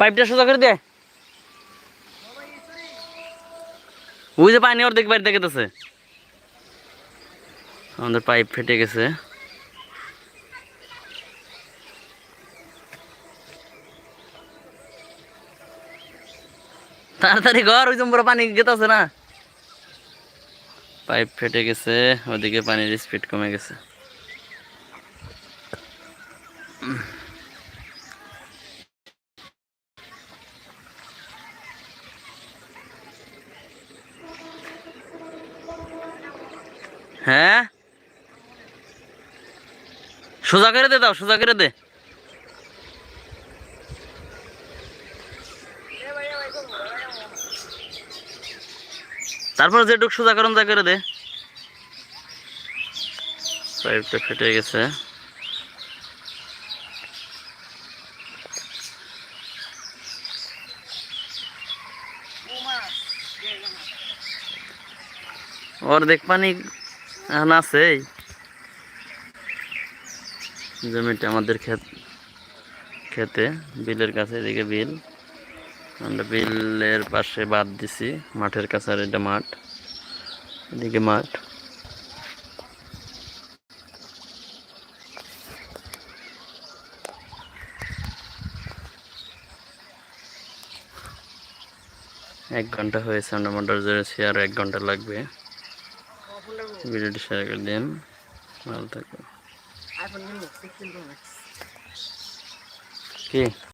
পাইপটা সোজা করে দে। ওই যে পানি অর্ধেক বাড়ি দেখেতেছে আমাদের পাইপ ফেটে গেছে। তাড়াতাড়ি ঘর ওই জম্বরা পানি গেতেছে না। পাইপ ফেটে গেছে, ওদিকে পানির স্পিড কমে গেছে। হ্যাঁ? সোজা করে দে দাও, সোজা করে দে। তারপর যেটুক সোজা করুন তা করে দে। পাইপটা ফেটে গেছে। অর্ধেক পানি এখন আছে জমিটা আমাদের ক্ষেত খেতে বিলের কাছে, এদিকে বিল। আমরা বিলের পাশে বাদ দিছি, মাঠের কাছে আর এটা মাঠ, এদিকে মাঠ। এক ঘণ্টা হয়েছে, আমরা মোটর জড়েছি আর এক ঘণ্টা লাগবে। ভিডিওটি শেয়ার করে দিন। ভালো থাকবে iPhone 16 Pro Max. কি?